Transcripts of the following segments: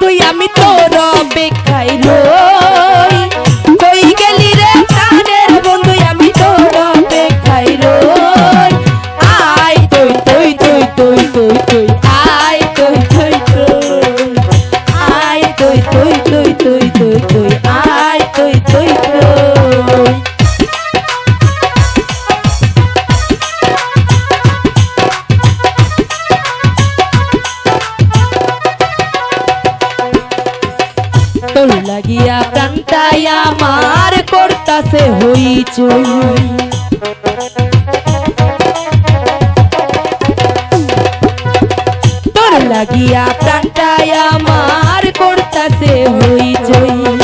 তুই আমি তোর তোর লাগিয়া প্রাণটাই আমার করতাছে হইচই। লাগিয়া প্রাণটাই আমার করতাছে হইচই।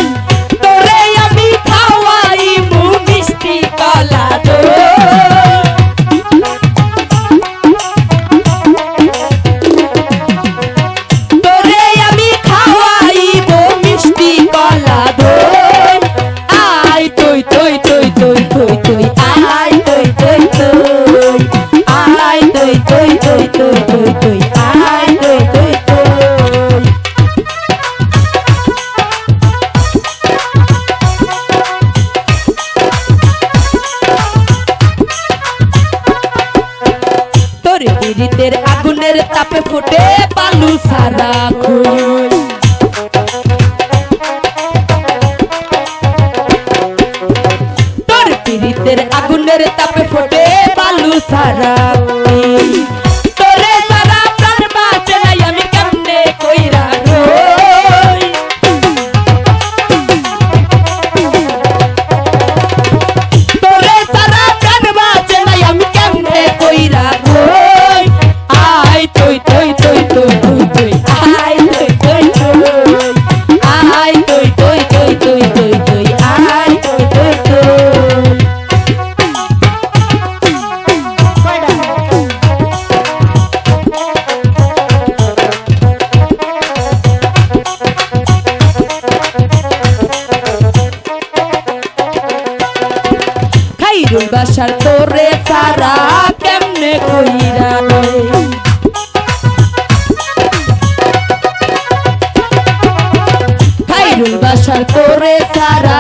তুই তুই তুই আয় তুই তুই তুই তোর পিড়িতের আগুনের তাপে ফুটে বালু সারা তোর পিড়িতের আগুনের তাপে ফোটে বালু সারা ভালোবাসার তোরে তারা কেমনে কইরা? খাইরুল বাসার তোরে তারা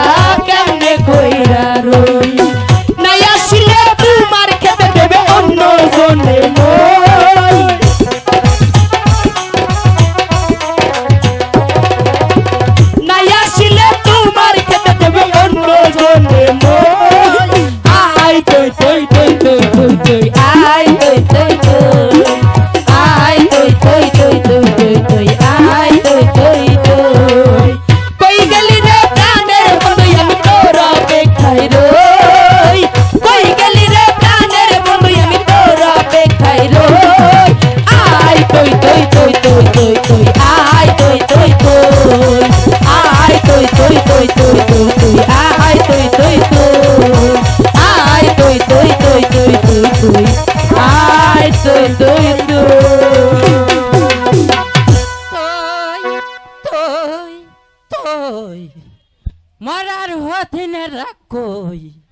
কেমনে কইরা রই? কই? মরার হথিনের রাগ কই